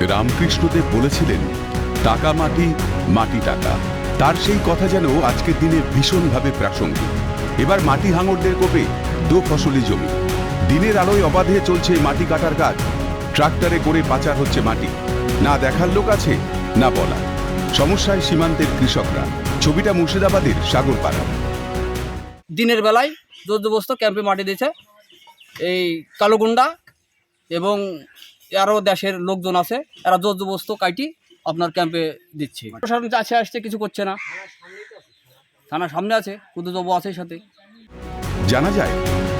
রামকৃষ্ণদেব বলেছিলেন, টাকা মাটি মাটি টাকা। তার সেই কথা যেন আজকের দিনে ভীষণভাবে প্রাসঙ্গিক। এবার মাটি হাঙরদের কোপে দু ফসলি জমি। দিনের আলোয় অবাধে চলছে মাটি কাটার কাজ। ট্রাক্টরে করে পাচার হচ্ছে মাটি। না দেখার লোক আছে, না বলা সমস্যায় সীমান্তের কৃষকরা। ছবিটা মুর্শিদাবাদের সাগরপাড়া দিনের বেলায় জোরজবস্ত ক্যাম্পে মাটি দিয়েছে এই কালোগুন্ডা এবং আরও দেশের লোকজন আছে, এরা জোরজবস্ত কাইটি আপনার ক্যাম্পে দিচ্ছে। প্রশাসন আছে আসছে কিছু করছে না। থানার সামনে আছে কুদুজবু আছে সাথে। জানা যায়,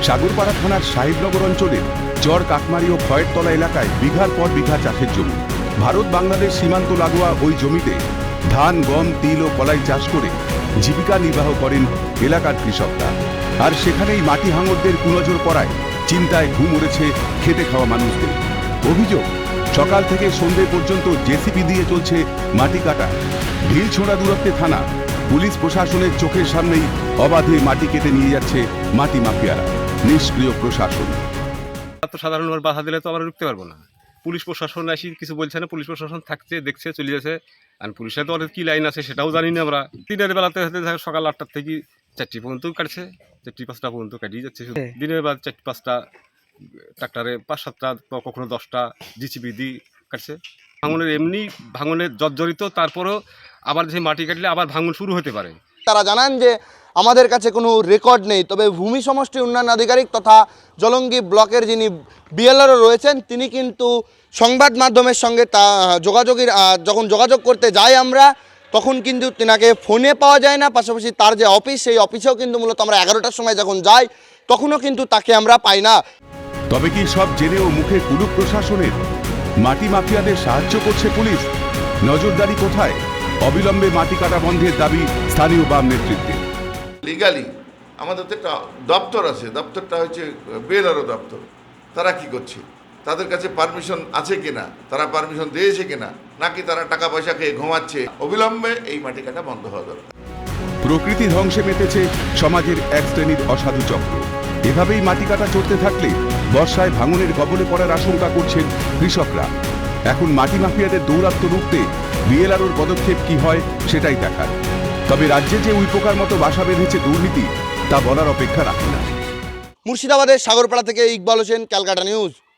সাগরপাড়া থানার সাহেবনগর অঞ্চলের চর, কাকমারি ও খয়েরতলা এলাকায় বিঘার পর বিঘা চাষের জমি। ভারত বাংলাদেশ সীমান্ত লাগোয়া ওই জমিতে ধান, গম, তিল ও কলাই চাষ করে জীবিকা নির্বাহ করেন এলাকার কৃষকরা। আর সেখানেই মাটি হাঙরদের কুনজর পড়ায় চিন্তায় ঘুম উড়েছে খেতে খাওয়া মানুষদের। অভিযোগ সকাল থেকে সন্ধে পর্যন্ত জেসিপি দিয়ে চলছে মাটি কাটা। ঢিল ছোড়া দূরত্বে থানা পুলিশ প্রশাসনের চোখের সামনেই অবাধে মাটি কেটে নিয়ে যাচ্ছে মাটি মাফিয়ারা নিষ্ক্রিয় প্রশাসন। তো সাধারণ বাধা দিলে তো আমরা রুখতে পারব না। পুলিশ প্রশাসন আসি কিছু বলছে না পুলিশ প্রশাসন থাকছে দেখছে চলে যাচ্ছে আর পুলিশের তো অনেক কী লাইন আছে সেটাও জানি না আমরা। দিনের বেলাতে হতে থাকে সকাল আটটার থেকে চারটি পর্যন্ত কাটছে চারটি পাঁচটা পর্যন্ত কাটিয়ে যাচ্ছে দিনের বেলা চারটি পাঁচটা ট্রাক্টরে পাঁচ সাতটা কখনো দশটা জিসিবি দিয়ে কাটছে। ভাঙনের এমনি ভাঙনের জর্জরিত, তারপরেও আবার যে মাটি কাটলে আবার ভাঙন শুরু হতে পারে। তারা জানান যে আমাদের কাছে কোনো রেকর্ড নেই, তবে ভূমি সমষ্টি উন্নয়ন আধিকারিক তথা জলঙ্গি ব্লকের যিনি বিএলআরও রয়েছেন, তিনি কিন্তু সংবাদ মাধ্যমের সঙ্গে তা, যোগাযোগের যখন যোগাযোগ করতে যাই আমরা, তখন কিন্তু তেনাকে ফোনে পাওয়া যায় না, পাশাপাশি তার যে অফিস, সেই অফিসেও কিন্তু মূলত আমরা এগারোটার সময় যখন যাই, তখনও কিন্তু তাকে আমরা পাই না। তবে কি সব জেনেও মুখে কুলুপ প্রশাসনের মাটি মাফিয়াদের সাহায্য করছে পুলিশ? নজরদারি কোথায়? অবিলম্বে মাটি কাটা বন্ধের দাবি স্থানীয় বাম নেতৃত্বে। লিগালি আমাদের তো একটা দপ্তর আছে। দপ্তরটা হচ্ছে বেলারও দপ্তর। তারা কি করছে? তাদের কাছে পারমিশন আছে কিনা? তারা পারমিশন দিয়েছে কিনা? নাকি তারা টাকা পয়সা খেয়ে ঘুমাচ্ছে? অবিলম্বে এই মাটি কাটা বন্ধ হওয়া দরকার। প্রকৃতি ধ্বংসে মেতেছে সমাজের এক শ্রেণির অসাধু চক্র। এভাবেই মাটি কাটা চড়তে থাকলে বর্ষায় ভাঙনের কবলে পড়ার আশঙ্কা করছেন কৃষকরা। এখন মাটি মাফিয়াদের দৌরাত্ম রুখতে বিএলআরওর পদক্ষেপ কি হয় সেটাই দেখার। তবে রাজ্যে যে উইপোকার মতো বাসা বেঁধেছে দুর্নীতি, তা বলার অপেক্ষা রাখে না। মুর্শিদাবাদের সাগরপাড়া থেকে ইকবাল হোসেন, ক্যালকাটা নিউজ।